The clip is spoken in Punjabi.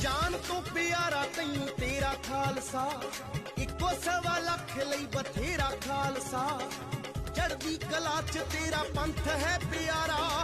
ਜਾਨ ਤੋਂ ਪਿਆਰਾ ਤੈਨੂੰ ਤੇਰਾ ਖਾਲਸਾ। ਇੱਕੋ ਸਵਾ ਲੱਖ ਲਈ ਬਥੇਰਾ ਖਾਲਸਾ। ਚੜਦੀ ਕਲਾ ਚ ਤੇਰਾ ਪੰਥ ਹੈ ਪਿਆਰਾ।